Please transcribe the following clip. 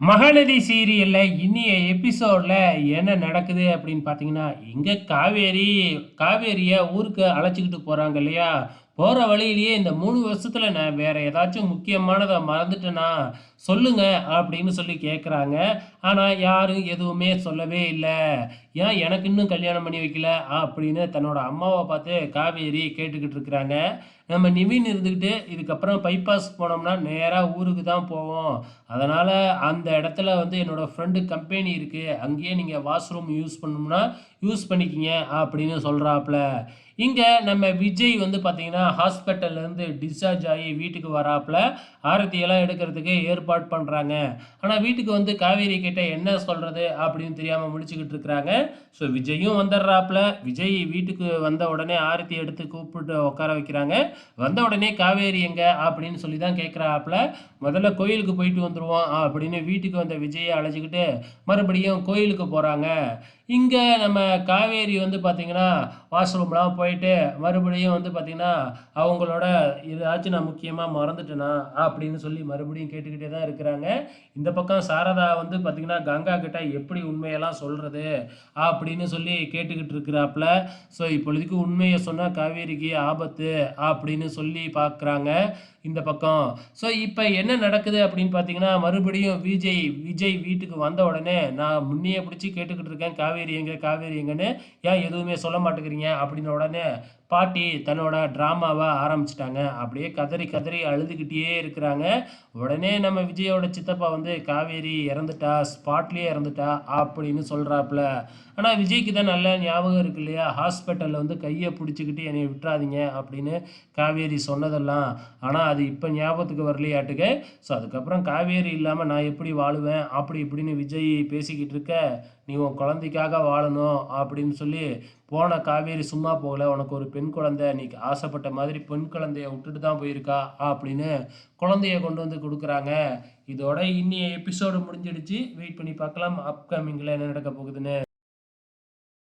மகாநதி சீரியலில் இன்னிய எபிசோடில் என்ன நடக்குது அப்படின்னு பார்த்தீங்கன்னா இங்கே காவேரி காவேரியை ஊருக்கு அழைச்சிக்கிட்டு போகிறாங்க இல்லையா? போகிற வழியிலேயே இந்த மூணு வருஷத்தில் நான் வேறு ஏதாச்சும் முக்கியமானதை மறந்துட்டேனா? சொல்லுங்க அப்படின்னு சொல்லி கேட்குறாங்க ஆனால் யாரும் எதுவுமே சொல்லவே இல்லை. ஏன் எனக்கு இன்னும் கல்யாணம் பண்ணி வைக்கல? அப்படின்னு தன்னோட அம்மாவை பார்த்து காவேரி கேட்டுக்கிட்டு இருக்கிறாங்க. நம்ம நிவின் இருந்துக்கிட்டு இதுக்கப்புறம் பைபாஸ் போனோம்னா நேராக ஊருக்கு தான் போவோம். அதனால் அந்த இடத்துல வந்து என்னோடய ஃப்ரெண்டு கம்பெனி இருக்குது அங்கேயே நீங்கள் வாஷ்ரூம் யூஸ் பண்ணணும்னா யூஸ் பண்ணிக்கிங்க அப்படின்னு சொல்கிறாப்புல இங்கே நம்ம விஜய் வந்து பார்த்தீங்கன்னா ஹாஸ்பிட்டல்லேருந்து டிஸ்சார்ஜ் ஆகி வீட்டுக்கு வர்றாப்புல ஆரத்தி எல்லாம் எடுக்கிறதுக்கு ஏற்பாடு பண்ணுறாங்க ஆனால் வீட்டுக்கு வந்து காவேரி கிட்ட என்ன சொல்கிறது அப்படின்னு தெரியாமல் முடிச்சுக்கிட்டு இருக்கிறாங்க. ஸோ விஜயும் வந்துடுறாப்புல. விஜய் வீட்டுக்கு வந்த உடனே ஆரத்தி எடுத்து கூப்பிட்டு உட்கார வைக்கிறாங்க. வந்த உடனே காவேரி எங்கே அப்படின்னு சொல்லி தான் கேட்குறாப்புல முதல்ல கோயிலுக்கு போயிட்டு வந்துடுவோம் அப்படின்னு வீட்டுக்கு வந்த விஜயை அழைச்சிக்கிட்டு மறுபடியும் கோயிலுக்கு போகிறாங்க இங்கே நம்ம காவேரி வந்து பார்த்திங்கன்னா வாஷ்ரூம்லாம் போயிட்டு மறுபடியும் வந்து பார்த்திங்கன்னா அவங்களோட ஏதாச்சும் நான் முக்கியமாக மறந்துட்டேனா அப்படின்னு சொல்லி மறுபடியும் கேட்டுக்கிட்டே தான் இருக்கிறாங்க. இந்த பக்கம் சாரதா வந்து பார்த்திங்கன்னா கங்கா கிட்ட எப்படி உண்மையெல்லாம் சொல்கிறது அப்படின்னு சொல்லி கேட்டுக்கிட்டு இருக்கிறாப்புல. ஸோ இப்பொழுதுக்கு உண்மையை சொன்னால் காவேரிக்கு ஆபத்து அப்படின்னு சொல்லி பார்க்குறாங்க இந்த பக்கம். ஸோ இப்போ என்ன நடக்குது அப்படின்னு பார்த்தீங்கன்னா மறுபடியும் விஜய் விஜய் வீட்டுக்கு வந்த உடனே நான் முன்னையே பிடிச்சி கேட்டுக்கிட்டு இருக்கேன் காவேரி எங்கே காவேரி எங்கன்னு ஏன் எதுவுமே சொல்ல மாட்டேங்கிறீங்க? அப்படின்ன உடனே பாட்டி தன்னோட ட்ராமாவை ஆரம்பிச்சிட்டாங்க. அப்படியே கதறி கதறி அழுதுகிட்டே இருக்கிறாங்க. உடனே நம்ம விஜயோட சித்தப்பா வந்து காவேரி இறந்துட்டா ஸ்பாட்லேயே இறந்துட்டா அப்படின்னு சொல்கிறாப்புல ஆனால் விஜய்க்கு தான் நல்ல ஞாபகம் இருக்கு இல்லையா? ஹாஸ்பிட்டலில் வந்து கையை பிடிச்சிக்கிட்டு என்னை விட்டுறாதீங்க அப்படின்னு காவேரி சொன்னதெல்லாம். ஆனால் அது இப்போ ஞாபகத்துக்கு வரலையாட்டுக்கு. ஸோ அதுக்கப்புறம் காவேரி இல்லாமல் நான் எப்படி வாழுவேன்? அப்படி இப்படின்னு விஜய் பேசிக்கிட்டு இருக்க நீ உன் குழந்தைக்காக வாழணும் அப்படின்னு சொல்லி போன காவேரி சும்மா போகல. உனக்கு ஒரு பெண் குழந்தை நீ ஆசைப்பட்ட மாதிரி பெண் குழந்தைய விட்டுட்டு தான் போயிருக்கா அப்படின்னு குழந்தைய கொண்டு வந்து கொடுக்குறாங்க. இதோட இன்னி எபிசோடு முடிஞ்சிடுச்சு. வெயிட் பண்ணி பார்க்கலாம். அப்கமிங்கில் என்ன நடக்க போகுதுன்னு.